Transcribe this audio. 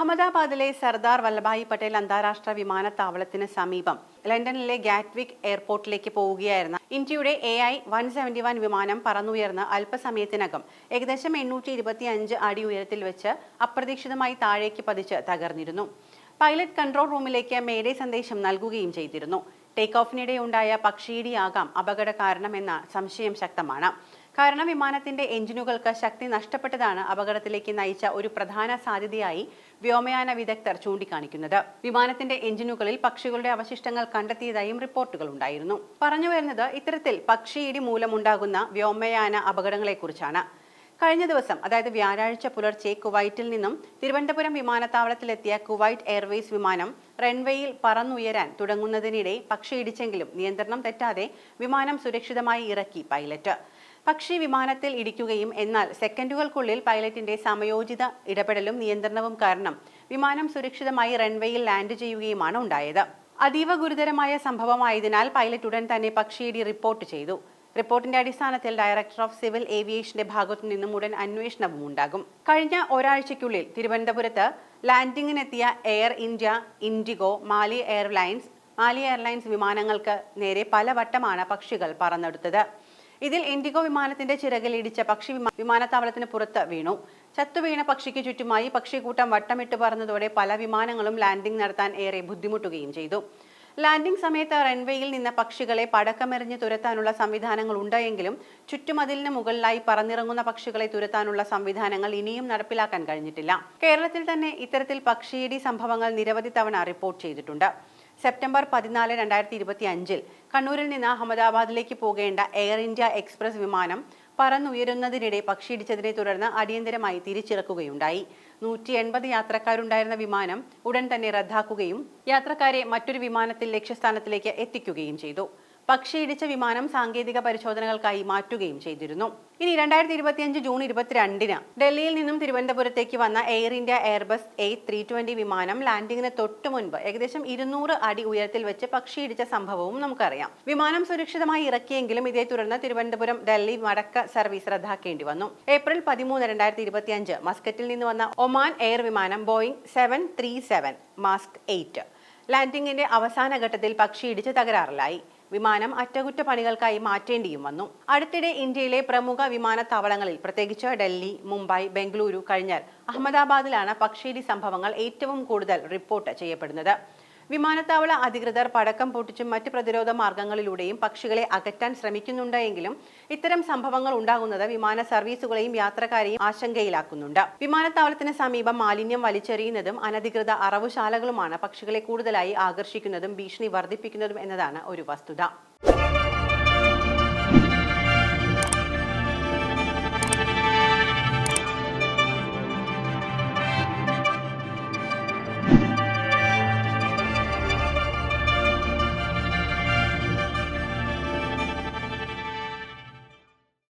അഹമ്മദാബാദിലെ സർദാർ വല്ലഭായി പട്ടേൽ അന്താരാഷ്ട്ര വിമാനത്താവളത്തിന് സമീപം ലണ്ടനിലെ ഗാറ്റ്വിക് എയർപോർട്ടിലേക്ക് പോവുകയായിരുന്ന ഇന്ത്യയുടെ A I one seventy one വിമാനം പറന്നുയർന്ന് അല്പസമയത്തിനകം ഏകദേശം എണ്ണൂറ്റി ഇരുപത്തി അഞ്ച് അടി ഉയരത്തിൽ വെച്ച് അപ്രതീക്ഷിതമായി താഴേക്ക് പതിച്ച് തകർന്നിരുന്നു. പൈലറ്റ് കൺട്രോൾ റൂമിലേക്ക് മേഡേ സന്ദേശം നൽകുകയും ചെയ്തിരുന്നു. ടേക്ക് ഓഫിനിടെ ഉണ്ടായ പക്ഷിയിടിയാകാം അപകട കാരണമെന്ന സംശയം ശക്തമാണ്. കാരണം വിമാനത്തിന്റെ എഞ്ചിനുകൾക്ക് ശക്തി നഷ്ടപ്പെട്ടതാണ് അപകടത്തിലേക്ക് നയിച്ച ഒരു പ്രധാന സാധ്യതയായി വ്യോമയാന വിദഗ്ധർ ചൂണ്ടിക്കാണിക്കുന്നത്. വിമാനത്തിന്റെ എഞ്ചിനുകളിൽ പക്ഷികളുടെ അവശിഷ്ടങ്ങൾ കണ്ടെത്തിയതായും റിപ്പോർട്ടുകൾ ഉണ്ടായിരുന്നു. പറഞ്ഞു വരുന്നത് ഇത്തരത്തിൽ പക്ഷിയിടി മൂലമുണ്ടാകുന്ന വ്യോമയാന അപകടങ്ങളെക്കുറിച്ചാണ്. കഴിഞ്ഞ ദിവസം അതായത് വ്യാഴാഴ്ച പുലർച്ചെ കുവൈറ്റിൽ നിന്നും തിരുവനന്തപുരം വിമാനത്താവളത്തിലെത്തിയ കുവൈറ്റ് എയർവേസ് വിമാനം റൺവേയിൽ പറന്നുയരാൻ തുടങ്ങുന്നതിനിടെ പക്ഷിയിടിച്ചെങ്കിലും നിയന്ത്രണം തെറ്റാതെ വിമാനം സുരക്ഷിതമായി ഇറക്കി പൈലറ്റ്. പക്ഷി വിമാനത്തിൽ ഇടിക്കുകയും എന്നാൽ സെക്കൻഡുകൾക്കുള്ളിൽ പൈലറ്റിന്റെ സമയോചിത ഇടപെടലും നിയന്ത്രണവും കാരണം വിമാനം സുരക്ഷിതമായി റൺവേയിൽ ലാൻഡ് ചെയ്യുകയുമാണ് ഉണ്ടായത്. അതീവ ഗുരുതരമായ സംഭവമായതിനാൽ പൈലറ്റ് ഉടൻ തന്നെ പക്ഷിയിടി റിപ്പോർട്ട് ചെയ്തു. റിപ്പോർട്ടിന്റെ അടിസ്ഥാനത്തിൽ ഡയറക്ടർ ഓഫ് സിവിൽ ഏവിയേഷന്റെ ഭാഗത്തു നിന്നും ഉടൻ അന്വേഷണവും ഉണ്ടാകും. കഴിഞ്ഞ ഒരാഴ്ചയ്ക്കുള്ളിൽ തിരുവനന്തപുരത്ത് ലാൻഡിങ്ങിനെത്തിയ Air India IndiGo Mali airlines Mali airlines വിമാനങ്ങൾക്ക് നേരെ പലവട്ടമാണ് പക്ഷികൾ പറന്നെടുത്തത്. ഇതിൽ ഇൻഡിഗോ വിമാനത്തിന്റെ ചിറകിൽ ഇടിച്ച പക്ഷി വിമാ- വിമാനത്താവളത്തിന് പുറത്ത് വീണു. ചത്തുവീണ പക്ഷിക്ക് ചുറ്റുമായി പക്ഷിക്കൂട്ടം വട്ടമിട്ട് പറന്നതോടെ പല വിമാനങ്ങളും ലാൻഡിംഗ് നടത്താൻ ഏറെ ബുദ്ധിമുട്ടുകയും ചെയ്തു. ലാൻഡിംഗ് സമയത്ത് റൺവേയിൽ നിന്ന് പക്ഷികളെ പടക്കമെറിഞ്ഞ് തുരത്താനുള്ള സംവിധാനങ്ങൾ ഉണ്ടെങ്കിലും ചുറ്റുമതിലിന് മുകളിലായി പറന്നിറങ്ങുന്ന പക്ഷികളെ തുരത്താനുള്ള സംവിധാനങ്ങൾ ഇനിയും നടപ്പിലാക്കാൻ കഴിഞ്ഞിട്ടില്ല. കേരളത്തിൽ തന്നെ ഇത്തരത്തിൽ പക്ഷിയിടി സംഭവങ്ങൾ നിരവധി തവണ റിപ്പോർട്ട് ചെയ്തിട്ടുണ്ട്. സെപ്റ്റംബർ പതിനാല് രണ്ടായിരത്തി ഇരുപത്തി അഞ്ചിൽ കണ്ണൂരിൽ നിന്ന് അഹമ്മദാബാദിലേക്ക് പോകേണ്ട എയർ ഇന്ത്യ എക്സ്പ്രസ് വിമാനം പറന്നുയരുന്നതിനിടെ പക്ഷിയിടിച്ചതിനെ തുടർന്ന് അടിയന്തരമായി തിരിച്ചിറക്കുകയുണ്ടായി. നൂറ്റി എൺപത് യാത്രക്കാരുണ്ടായിരുന്ന വിമാനം ഉടൻ തന്നെ റദ്ദാക്കുകയും യാത്രക്കാരെ മറ്റൊരു വിമാനത്തിൽ ലക്ഷ്യസ്ഥാനത്തിലേക്ക് എത്തിക്കുകയും ചെയ്തു. പക്ഷിയിടിച്ച വിമാനം സാങ്കേതിക പരിശോധനകൾക്കായി മാറ്റുകയും ചെയ്തിരുന്നു. ഇനി രണ്ടായിരത്തി ഇരുപത്തിയഞ്ച് ജൂൺ ഇരുപത്തിരണ്ടിന് ഡൽഹിയിൽ നിന്നും തിരുവനന്തപുരത്തേക്ക് വന്ന Air India Airbus A three twenty വിമാനം ലാൻഡിങ്ങിന് തൊട്ടു മുൻപ് ഏകദേശം ഇരുന്നൂറ് അടി ഉയരത്തിൽ വെച്ച് പക്ഷി ഇടിച്ച സംഭവവും നമുക്കറിയാം. വിമാനം സുരക്ഷിതമായി ഇറക്കിയെങ്കിലും ഇതേ തുടർന്ന് തിരുവനന്തപുരം ഡൽഹി മടക്ക സർവീസ് റദ്ദാക്കേണ്ടി വന്നു. ഏപ്രിൽ പതിമൂന്ന് രണ്ടായിരത്തി ഇരുപത്തിയഞ്ച് മസ്കറ്റിൽ നിന്ന് വന്ന ഒമാൻ എയർ വിമാനം ബോയിങ് സെവൻ ത്രീ സെവൻ മാസ്ക് എയ്റ്റ്. ലാൻഡിങ്ങിന്റെ അവസാന ഘട്ടത്തിൽ പക്ഷിയിടിച്ച് തകരാറിലായി. വിമാനം അറ്റകുറ്റപ്പണികൾക്കായി മാറ്റേണ്ടിയും വന്നു. അടുത്തിടെ ഇന്ത്യയിലെ പ്രമുഖ വിമാനത്താവളങ്ങളിൽ പ്രത്യേകിച്ച് ഡൽഹി മുംബൈ ബംഗളൂരു കഴിഞ്ഞാൽ അഹമ്മദാബാദിലാണ് പക്ഷേരി സംഭവങ്ങൾ ഏറ്റവും കൂടുതൽ റിപ്പോർട്ട് ചെയ്യപ്പെടുന്നത്. വിമാനത്താവള അധികൃതർ പടക്കം പൊട്ടിച്ചും മറ്റ് പ്രതിരോധ മാർഗങ്ങളിലൂടെയും പക്ഷികളെ അകറ്റാൻ ശ്രമിക്കുന്നുണ്ടെങ്കിലും ഇത്തരം സംഭവങ്ങൾ ഉണ്ടാകുന്നത് വിമാന സർവീസുകളെയും യാത്രക്കാരെയും ആശങ്കയിലാക്കുന്നുണ്ട്. വിമാനത്താവളത്തിന് സമീപം മാലിന്യം വലിച്ചെറിയുന്നതും അനധികൃത അറവുശാലകളുമാണ് പക്ഷികളെ കൂടുതലായി ആകർഷിക്കുന്നതും ഭീഷണി വർദ്ധിപ്പിക്കുന്നതും എന്നതാണ് ഒരു വസ്തുത.